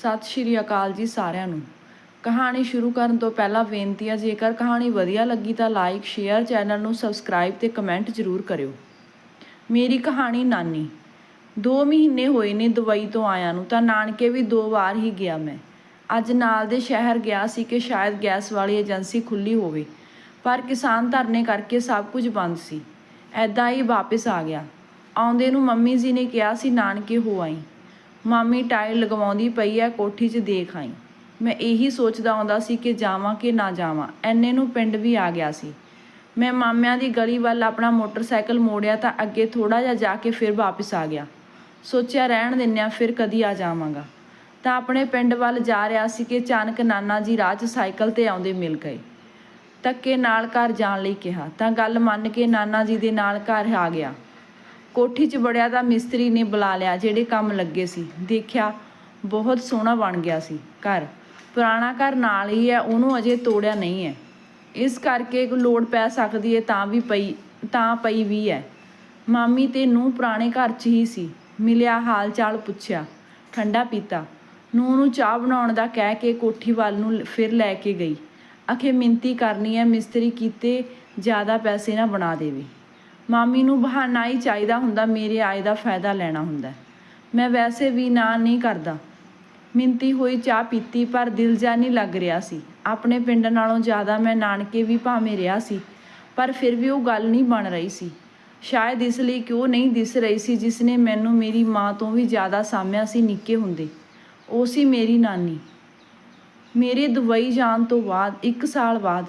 ਸਤਿ ਸ਼੍ਰੀ ਅਕਾਲ ਜੀ ਸਾਰਿਆਂ ਨੂੰ। ਕਹਾਣੀ ਸ਼ੁਰੂ ਕਰਨ ਤੋਂ ਪਹਿਲਾਂ ਬੇਨਤੀ ਹੈ ਜੇਕਰ ਕਹਾਣੀ ਵਧੀਆ ਲੱਗੀ ਤਾਂ ਲਾਈਕ ਸ਼ੇਅਰ ਚੈਨਲ ਨੂੰ ਸਬਸਕ੍ਰਾਈਬ ਤੇ ਕਮੈਂਟ ਜ਼ਰੂਰ ਕਰਿਓ। ਮੇਰੀ ਕਹਾਣੀ ਨਾਨੀ। 2 ਮਹੀਨੇ ਹੋਏ ਨੇ ਦੁਬਈ ਤੋਂ ਆਇਆ ਨੂੰ, ਤਾਂ ਨਾਨਕੇ ਵੀ ਦੋ ਵਾਰ ਹੀ ਗਿਆ ਮੈਂ। ਅੱਜ ਨਾਲ ਦੇ ਸ਼ਹਿਰ ਗਿਆ ਸੀ ਕਿ ਸ਼ਾਇਦ ਗੈਸ ਵਾਲੀ ਏਜੰਸੀ ਖੁੱਲੀ ਹੋਵੇ, ਪਰ ਕਿਸਾਨ ਧਰਨੇ ਕਰਕੇ ਸਭ ਕੁਝ ਬੰਦ ਸੀ। ਐਦਾਂ ਹੀ ਵਾਪਸ ਆ ਗਿਆ। ਆਉਂਦੇ ਨੂੰ ਮੰਮੀ ਜੀ ਨੇ ਕਿਹਾ ਸੀ, ਨਾਨਕੇ ਹੋ ਆਈ। ਮਾਮੀ ਟਾਇਰ ਲਗਵਾਉਂਦੀ ਪਈ ਐ, ਕੋਠੀ 'ਚ ਦੇਖ ਆਈ। ਮੈਂ ਇਹੀ ਸੋਚਦਾ ਆਉਂਦਾ ਸੀ ਕਿ ਜਾਵਾਂ ਕਿ ਨਾ ਜਾਵਾਂ। ਐਨੇ ਨੂੰ ਪਿੰਡ ਵੀ ਆ ਗਿਆ ਸੀ। ਮੈਂ ਮਾਮਿਆਂ ਦੀ ਗਲੀ ਵੱਲ ਆਪਣਾ ਮੋਟਰਸਾਈਕਲ ਮੋੜਿਆ ਤਾਂ ਅੱਗੇ ਥੋੜਾ ਜਿਹਾ ਜਾ ਕੇ ਫਿਰ ਵਾਪਸ ਆ ਗਿਆ। ਸੋਚਿਆ ਰਹਿਣ ਦਿੰਨਿਆ ਫਿਰ ਕਦੀ ਆ ਜਾਵਾਂਗਾ। ਤਾਂ ਆਪਣੇ ਪਿੰਡ ਵੱਲ ਜਾ ਰਿਹਾ ਸੀ ਕਿ ਅਚਾਨਕ ਨਾਨਾ ਜੀ ਰਾਹ 'ਚ ਸਾਈਕਲ ਤੇ ਆਉਂਦੇ ਮਿਲ ਗਏ। ਧੱਕੇ ਨਾਲ ਘਰ ਜਾਣ ਲਈ ਕਿਹਾ। ਤਾਂ ਗੱਲ ਮੰਨ ਕੇ ਨਾਨਾ ਜੀ ਦੇ ਨਾਲ ਘਰ ਆ ਗਿਆ। ਕੋਠੀ 'ਚ ਵੜਿਆ ਤਾਂ ਮਿਸਤਰੀ ਨੇ ਬੁਲਾ ਲਿਆ, ਜਿਹੜੇ ਕੰਮ ਲੱਗੇ ਸੀ। ਦੇਖਿਆ ਬਹੁਤ ਸੋਹਣਾ ਬਣ ਗਿਆ ਸੀ ਘਰ। ਪੁਰਾਣਾ ਘਰ ਨਾਲ ਹੀ ਹੈ, ਉਹਨੂੰ ਅਜੇ ਤੋੜਿਆ ਨਹੀਂ ਹੈ। ਇਸ ਕਰਕੇ ਲੋੜ ਪੈ ਸਕਦੀ ਹੈ ਤਾਂ ਵੀ ਪਈ, ਤਾਂ ਪਈ ਵੀ ਹੈ। ਮਾਮੀ ਤੇ ਨੂੰ ਪੁਰਾਣੇ ਘਰ 'ਚ ਹੀ ਸੀ। ਮਿਲਿਆ ਹਾਲ ਚਾਲ ਪੁੱਛਿਆ, ਠੰਡਾ ਪੀਤਾ। ਨੂੰ ਨੂੰ ਚਾਹ ਬਣਾਉਣ ਦਾ ਕਹਿ ਕੇ ਕੋਠੀ ਵੱਲ ਨੂੰ ਫਿਰ ਲੈ ਕੇ ਗਈ। ਅਖੇ ਮਿੰਤੀ ਕਰਨੀ ਹੈ, ਮਿਸਤਰੀ ਕੀਤੇ ਜ਼ਿਆਦਾ ਪੈਸੇ ਨਾ ਬਣਾ ਦੇਵੇ। ਮਾਮੀ ਨੂੰ ਬਹਾਨਾ ਹੀ ਚਾਹੀਦਾ ਹੁੰਦਾ, ਮੇਰੇ ਆਏ ਦਾ ਫਾਇਦਾ ਲੈਣਾ ਹੁੰਦਾ ਮੈਂ ਵੈਸੇ ਵੀ ਨਾ ਨਹੀਂ ਕਰਦਾ। ਮਿੰਤੀ ਹੋਈ ਚਾਹ ਪੀਤੀ, ਪਰ ਦਿਲ ਜਾ ਨਹੀਂ ਲੱਗ ਰਿਹਾ ਸੀ। ਆਪਣੇ ਪਿੰਡ ਨਾਲੋਂ ਜ਼ਿਆਦਾ ਮੈਂ ਨਾਨਕੇ ਵੀ ਭਾਵੇਂ ਰਿਹਾ ਸੀ, ਪਰ ਫਿਰ ਵੀ ਉਹ ਗੱਲ ਨਹੀਂ ਬਣ ਰਹੀ ਸੀ। ਸ਼ਾਇਦ ਇਸ ਲਈ ਕਿ ਉਹ ਨਹੀਂ ਦਿਸ ਰਹੀ ਸੀ ਜਿਸ ਨੇ ਮੈਨੂੰ ਮੇਰੀ ਮਾਂ ਤੋਂ ਵੀ ਜ਼ਿਆਦਾ ਸਾਂਭਿਆ ਸੀ ਨਿੱਕੇ ਹੁੰਦੇ। ਉਹ ਸੀ ਮੇਰੀ ਨਾਨੀ। ਮੇਰੇ ਦੁਬਈ ਜਾਣ ਤੋਂ ਬਾਅਦ 1 ਸਾਲ ਬਾਅਦ,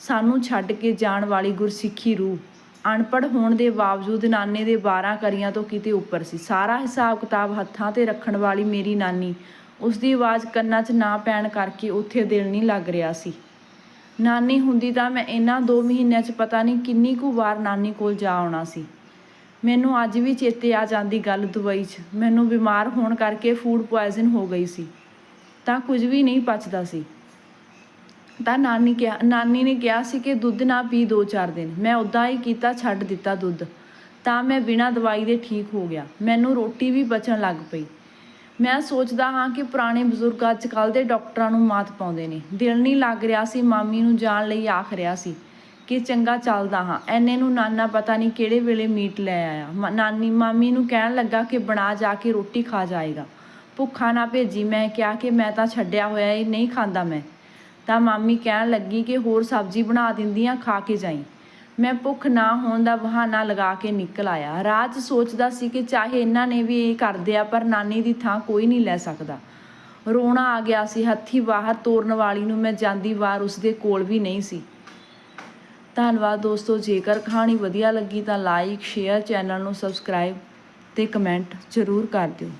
ਸਾਨੂੰ ਛੱਡ ਕੇ ਜਾਣ ਵਾਲੀ ਗੁਰਸਿੱਖੀ ਰੂਹ ਅਨਪੜ੍ਹ ਹੋਣ ਦੇ ਬਾਵਜੂਦ ਨਾਨੇ ਦੇ 12 ਕਰੀਆਂ ਤੋਂ ਕਿਤੇ ਉੱਪਰ ਸੀ। ਸਾਰਾ ਹਿਸਾਬ ਕਿਤਾਬ ਹੱਥਾਂ ਤੇ ਰੱਖਣ ਵਾਲੀ ਮੇਰੀ ਨਾਨੀ ਉਸ ਦੀ ਆਵਾਜ਼ ਕੰਨਾਂ 'ਚ ਨਾ ਪੈਣ ਕਰਕੇ ਉੱਥੇ ਦਿਲ ਨਹੀਂ ਲੱਗ ਰਿਹਾ ਸੀ। ਨਾਨੀ ਹੁੰਦੀ ਤਾਂ ਮੈਂ ਇਹਨਾਂ 2 ਮਹੀਨਿਆਂ 'ਚ ਪਤਾ ਨਹੀਂ ਕਿੰਨੀ ਕੁ ਵਾਰ ਨਾਨੀ ਕੋਲ ਜਾ ਆਉਣਾ ਸੀ। ਮੈਨੂੰ ਅੱਜ ਵੀ ਚੇਤੇ ਆ ਜਾਂਦੀ ਗੱਲ ਦੁਬਈ 'ਚ। ਮੈਨੂੰ ਬਿਮਾਰ ਹੋਣ ਕਰਕੇ ਫੂਡ ਪੁਆਇਜ਼ਨ ਹੋ ਗਈ ਸੀ। ਤਾਂ ਕੁਝ ਵੀ ਨਹੀਂ ਪਚਦਾ ਸੀ। ਤਾਂ ਨਾਨੀ ਕਿਹਾ, ਨਾਨੀ ਨੇ ਕਿਹਾ ਸੀ ਕਿ ਦੁੱਧ ਨਾ ਪੀ 2-4 ਦਿਨ। ਮੈਂ ਉਦਾਂ ਹੀ ਕੀਤਾ, ਛੱਡ ਦਿੱਤਾ ਦੁੱਧ। ਤਾਂ ਮੈਂ ਬਿਨਾਂ ਦਵਾਈ ਦੇ ਠੀਕ ਹੋ ਗਿਆ। ਮੈਨੂੰ ਰੋਟੀ ਵੀ ਬਚਣ ਲੱਗ ਪਈ। ਮੈਂ ਸੋਚਦਾ ਹਾਂ ਕਿ ਪੁਰਾਣੇ ਬਜ਼ੁਰਗ ਅੱਜ ਕੱਲ੍ਹ ਦੇ ਡਾਕਟਰਾਂ ਨੂੰ ਮਾਤ ਪਾਉਂਦੇ ਨੇ। ਦਿਲ ਨਹੀਂ ਲੱਗ ਰਿਹਾ ਸੀ ਮਾਮੀ ਨੂੰ ਜਾਣ ਲਈ ਆਖ ਰਿਹਾ ਸੀ ਕਿ ਚੰਗਾ ਚੱਲਦਾ ਹਾਂ। ਐਨੇ ਨੂੰ ਨਾਨਾ ਪਤਾ ਨਹੀਂ ਕਿਹੜੇ ਵੇਲੇ ਮੀਟ ਲੈ ਆਇਆ। ਮ- ਨਾਨੀ, ਮਾਮੀ ਨੂੰ ਕਹਿਣ ਲੱਗਾ ਕਿ ਬਣਾ ਜਾ ਕੇ ਰੋਟੀ ਖਾ ਜਾਏਗਾ। ਭੁੱਖਾ ਨਾ ਭੇਜੀ। ਮੈਂ ਕਿਹਾ ਕਿ ਮੈਂ ਤਾਂ ਛੱਡਿਆ ਹੋਇਆ ਇਹ ਨਹੀਂ ਖਾਂਦਾ ਮੈਂ। ਤਾਂ ਮਾਮੀ ਕਹਿਣ ਲੱਗੀ ਕਿ ਹੋਰ ਸਬਜ਼ੀ ਬਣਾ ਦਿੰਦੀਆਂ, ਖਾ ਕੇ ਜਾਈ। ਮੈਂ ਭੁੱਖ ਨਾ ਹੋਣ ਦਾ ਬਹਾਨਾ ਲਗਾ ਕੇ ਨਿਕਲ ਆਇਆ। ਰਾਜ ਸੋਚਦਾ ਸੀ ਕਿ ਚਾਹੇ ਇਹਨਾਂ ਨੇ ਵੀ ਇਹ ਕਰਦੇ ਆ ਪਰ ਨਾਨੀ ਦੀ ਥਾਂ ਕੋਈ ਨਹੀਂ ਲੈ ਸਕਦਾ। ਰੋਣਾ ਆ ਗਿਆ ਸੀ, ਹੱਥੀ ਬਾਹਰ ਤੋਰਨ ਵਾਲੀ ਨੂੰ ਮੈਂ ਜਾਂਦੀ ਵਾਰ ਉਸਦੇ ਕੋਲ ਵੀ ਨਹੀਂ ਸੀ। ਧੰਨਵਾਦ ਦੋਸਤੋ, ਜੇਕਰ ਕਹਾਣੀ ਵਧੀਆ ਲੱਗੀ ਤਾਂ ਲਾਈਕ, ਸ਼ੇਅਰ ਚੈਨਲ ਨੂੰ ਸਬਸਕ੍ਰਾਈਬ ਤੇ ਕਮੈਂਟ ਜ਼ਰੂਰ ਕਰ ਦਿਓ।